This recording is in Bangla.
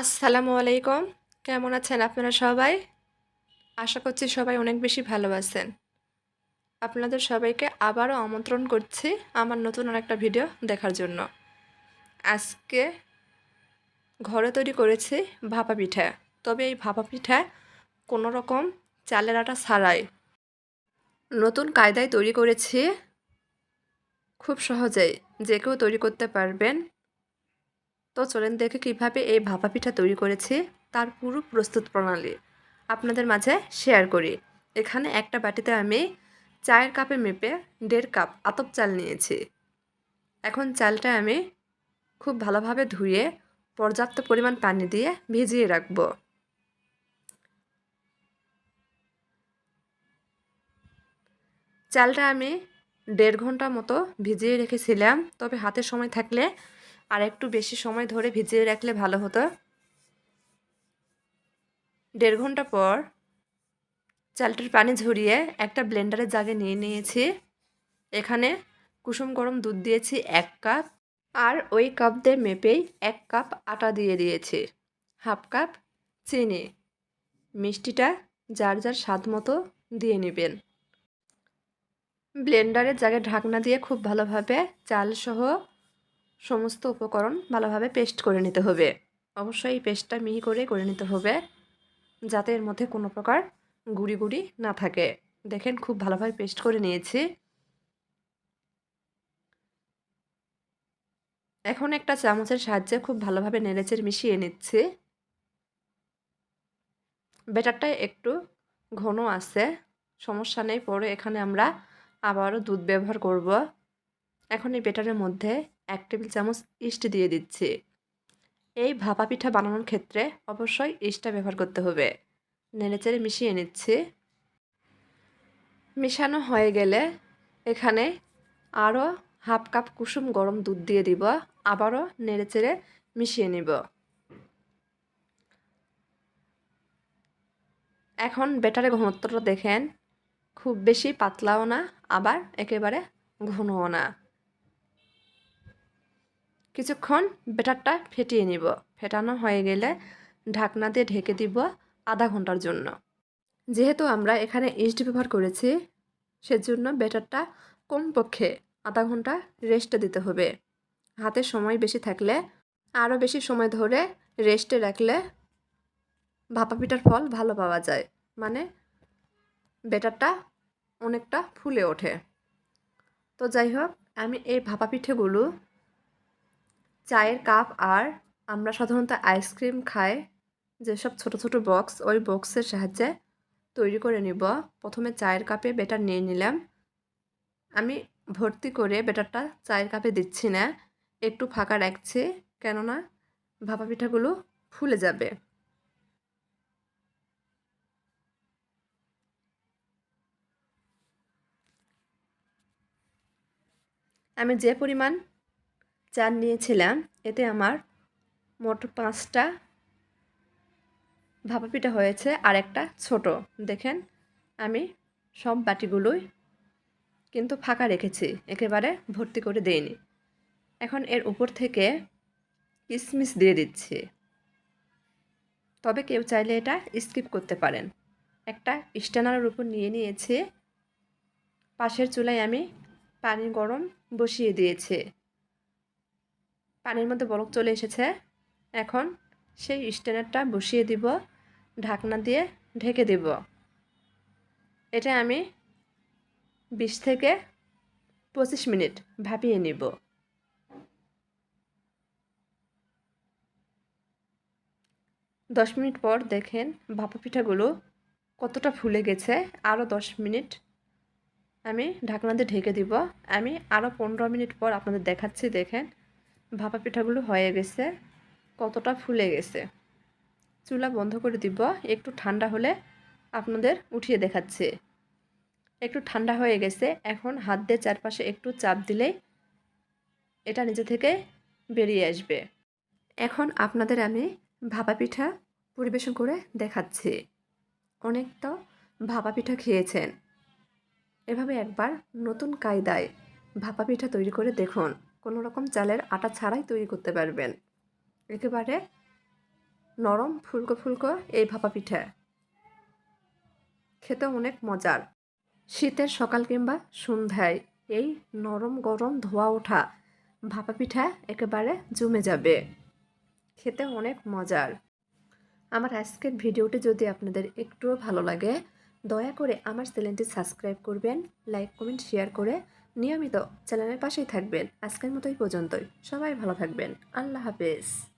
আসসালামু আলাইকুম। কেমন আছেন আপনারা সবাই? আশা করছি সবাই অনেক বেশি ভালো আছেন। আপনাদের সবাইকে আবারও আমন্ত্রণ করছি আমার নতুন একটা ভিডিও দেখার জন্য। আজকে ঘরে তৈরি করেছি ভাপা পিঠা। তবে এই ভাপা পিঠা কোনো রকম চালের আটা ছাড়াই। নতুন কায়দায় তৈরি করেছি। খুব সহজেই যে কেউ তৈরি করতে পারবেন। তো চলেন দেখে কীভাবে এই ভাপা পিঠা তৈরি করেছি, তার পুরো প্রস্তুত প্রণালী আপনাদের মাঝে শেয়ার করি। এখানে একটা বাটিতে আমি চায়ের কাপে মেপে দেড় কাপ আতপ চাল নিয়েছি। এখন চালটা আমি খুব ভালোভাবে ধুয়ে পর্যাপ্ত পরিমাণ পানি দিয়ে ভিজিয়ে রাখব। চালটা আমি দেড় ঘণ্টা মতো ভিজিয়ে রেখেছিলাম, তবে হাতে সময় থাকলে আর একটু বেশি সময় ধরে ভিজিয়ে রাখলে ভালো হতো। দেড় ঘণ্টা পর চালটার পানি ঝরিয়ে একটা ব্লেন্ডারের জাগে নিয়ে নিয়েছি। এখানে কুসুম গরম দুধ দিয়েছি এক কাপ আর ওই কাপ দিয়ে মেপেই এক কাপ আটা দিয়ে দিয়েছি, হাফ কাপ চিনি। মিষ্টিটা যার যার স্বাদ মতো দিয়ে নেবেন। ব্লেন্ডারের জায়গায় ঢাকনা দিয়ে খুব ভালোভাবে চাল সহ সমস্ত উপকরণ ভালোভাবে পেস্ট করে নিতে হবে। অবশ্যই এই পেস্টটা মিহি করে করে নিতে হবে, যাতে এর মধ্যে কোনো প্রকার গুড়ি গুড়ি না থাকে। দেখেন খুব ভালোভাবে পেস্ট করে নিয়েছি। এখন একটা চামচের সাহায্যে খুব ভালোভাবে নেড়েচের মিশিয়ে নিচ্ছি। ব্যাটারটা একটু ঘন আছে, সমস্যা নেই, পরে এখানে আমরা আবারও দুধ ব্যবহার করব। এখন এই ব্যাটারের মধ্যে এক টেবিল চামচ ইস্ট দিয়ে দিচ্ছি। এই ভাপা পিঠা বানানোর ক্ষেত্রে অবশ্যই ইস্টটা ব্যবহার করতে হবে। নেড়েচেড়ে মিশিয়ে নিচ্ছি। মিশানো হয়ে গেলে এখানে আরও হাফ কাপ কুসুম গরম দুধ দিয়ে দিব। আবারও নেড়েচেড়ে মিশিয়ে নিব। এখন বেটারে ঘনত্বটা দেখেন। খুব বেশি পাতলাও না, আবার একেবারে ঘনও না। কিছুক্ষণ ব্যাটারটা ফেটিয়ে নিব। ফেটানো হয়ে গেলে ঢাকনা দিয়ে ঢেকে দিব আধা ঘণ্টার জন্য। যেহেতু আমরা এখানে ইস্ট ব্যবহার করেছি, সেজন্য বেটারটা কমপক্ষে আধা ঘণ্টা রেস্টে দিতে হবে। হাতে সময় বেশি থাকলে, আরও বেশি সময় ধরে রেস্টে রাখলে ভাপা পিঠার ফল ভালো পাওয়া যায়। মানে ব্যাটারটা অনেকটা ফুলে ওঠে। তো যাই হোক, আমি এই ভাপা পিঠেগুলো চায়ের কাপ আর আমরা সাধারণত আইসক্রিম খাই, যেসব ছোট ছোট বক্স, ওই বক্সের সাহায্যে তৈরি করে নিব। প্রথমে চায়ের কাপে বেটার নিয়ে নিলাম। আমি ভর্তি করে বেটারটা চায়ের কাপে দিচ্ছি না, একটু ফাঁকা রাখছি, কেননা ভাপা পিঠাগুলো ফুলে যাবে। আমি যে পরিমাণ চার নিয়েছিলাম, এতে আমার মোট পাঁচটা ভাপা পিঠা হয়েছে আর একটা ছোট। দেখেন, আমি সব বাটিগুলোই কিন্তু ফাঁকা রেখেছি, একেবারে ভর্তি করে দেইনি। এখন এর উপর থেকে কিশমিশ দিয়ে দিচ্ছি। তবে কেউ চাইলে এটা স্কিপ করতে পারেন। একটা স্ট্যানারের উপর নিয়ে নিয়েছি, পাশের চুলায় আমি পানি গরম বসিয়ে দিয়েছি। পানির মধ্যে বরফ চলে এসেছে। এখন সেই স্ট্যান্ডারটা বসিয়ে দিব, ঢাকনা দিয়ে ঢেকে দিব। এটা আমি বিশ থেকে পঁচিশ মিনিট ভাপিয়ে নিব। দশ মিনিট পর দেখেন ভাপা পিঠাগুলো কতটা ফুলে গেছে। আরও দশ মিনিট আমি ঢাকনা দিয়ে ঢেকে দিব। আমি আরও পনেরো মিনিট পর আপনাদের দেখাচ্ছি, দেখেন ভাপা পিঠাগুলো হয়ে গেছে, কতটা ফুলে গেছে। চুলা বন্ধ করে দিব, একটু ঠান্ডা হলে আপনাদের উঠিয়ে দেখাচ্ছে। একটু ঠান্ডা হয়ে গেছে, এখন হাত দিয়ে চারপাশে একটু চাপ দিলেই এটা নিজে থেকে বেরিয়ে আসবে। এখন আপনাদের আমি ভাপা পিঠা পরিবেশন করে দেখাচ্ছি। অনেক তো ভাপা পিঠা খেয়েছেন। এভাবে একবার নতুন কায়দায় ভাপা পিঠা তৈরি করে দেখুন। কোনো রকম চালের আটা ছাড়াই তৈরি করতে পারবেন। একেবারে নরম, ফুলকো ফুলকো এই ভাপা পিঠা। খেতে অনেক মজার। শীতের সকাল কিংবা সন্ধ্যায় এই নরম গরম ধোয়া ওঠা ভাপা পিঠা একেবারে জমে যাবে। খেতে অনেক মজার। আমার আজকের ভিডিওটি যদি আপনাদের একটুও ভালো লাগে, দয়া করে আমার চ্যানেলটি সাবস্ক্রাইব করবেন, লাইক, কমেন্ট, শেয়ার করে নিয়মিত চ্যানেলের পাশেই থাকবেন। আজকের মতোই পর্যন্তই। সবাই ভালো থাকবেন। আল্লাহ হাফেজ।